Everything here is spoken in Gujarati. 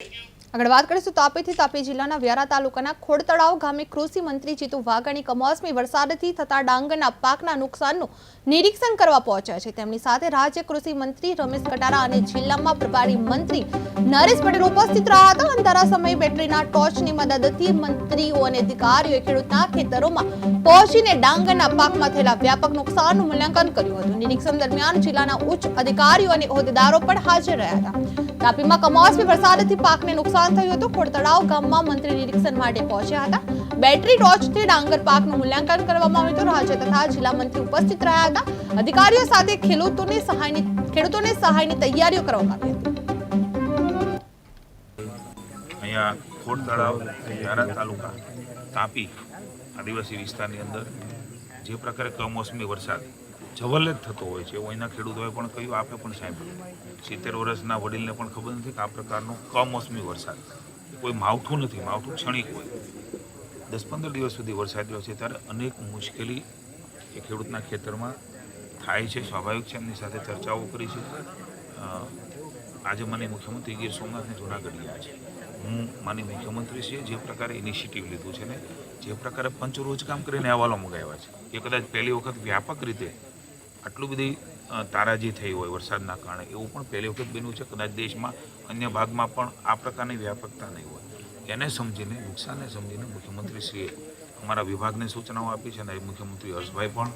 Thank you. આગળ વાત કરીશું તાપીથી તાપી જિલ્લાના વ્યારા તાલુકાના ખોડતળાવ ગામે કૃષિ મંત્રી જીતુ વાઘાણી કમોસમી વરસાદથી થતા ડાંગરના પાકના નુકસાનનું નિરીક્ષણ કરવા પહોંચ્યા છે. તેમની સાથે રાજ્ય કૃષિ મંત્રી રમેશ કટારા અને જિલ્લામાં પ્રભારી મંત્રી નરેશ પટેલ ઉપસ્થિત રહ્યા હતા. અંધારા સમયે બેટરીના ટોર્ચની મદદથી મંત્રીઓ અને અધિકારીઓએ ખેડૂતના ખેતરોમાં પહોંચીને ડાંગરના પાકમાં થયેલા વ્યાપક નુકસાનનું મૂલ્યાંકન કર્યું હતું. નિરીક્ષણ દરમિયાન જિલ્લાના ઉચ્ચ અધિકારીઓ અને હોદ્દેદારો પણ હાજર રહ્યા હતા. તાપીમાં કમોસમી વરસાદથી પાકને નુકસાન થયું હતું. ખોડતળાવ ગામમાં મંત્રી નિરીક્ષણ માટે પહોંચ્યા હતા. બેટરી ટોર્ચથી ડાંગર પાકનું મૂલ્યાંકન કરવામાં આવ્યું હતું. રાજ્ય તથા જિલ્લા મંત્રી ઉપસ્થિત રહ્યા હતા. અધિકારીઓ સાથે ખેડૂતોને સહાયની ખેડૂતોને સહાયની તૈયારીઓ કરવામાં આવી હતી. અહીંયા ખોડ તળાવ વ્યારા તાલુકા તાપી આદિવાસી વિસ્તારની અંદર જે પ્રકારે કમોસમી વરસાદ જવલ્લે જ થતો હોય છે અહીંના ખેડૂતોએ પણ કહ્યું, આપે પણ સાંભળ્યું. સિત્તેર વર્ષના વડીલને પણ ખબર નથી કે આ પ્રકારનો કમોસમી વરસાદ. કોઈ માવઠું નથી, માવઠું ક્ષણિક હોય. દસ પંદર દિવસ સુધી વરસાદ રહ્યો છે ત્યારે અનેક મુશ્કેલી એ ખેડૂતના ખેતરમાં થાય છે. સ્વાભાવિક છે, એમની સાથે ચર્ચાઓ કરી છે. આજે માની મુખ્યમંત્રી ગીર સોમનાથને જૂનાગઢ ગયા છે. હું માની મુખ્યમંત્રી છે, જે પ્રકારે ઇનિશિયેટિવ લીધું છે ને, જે પ્રકારે પંચરોજ કામ કરીને અહેવાલો મંગાવ્યા છે. એ કદાચ પહેલી વખત વ્યાપક રીતે આટલું બધી તારાજી થઈ હોય વરસાદના કારણે. એવું પણ પહેલી વખત બન્યું છે, કદાચ દેશમાં અન્ય ભાગમાં પણ આ પ્રકારની વ્યાપકતા નહીં હોય. એને સમજીને, નુકસાનને સમજીને મુખ્યમંત્રીશ્રીએ અમારા વિભાગને સૂચનાઓ આપી છે અને મુખ્યમંત્રી હર્ષભાઈ પણ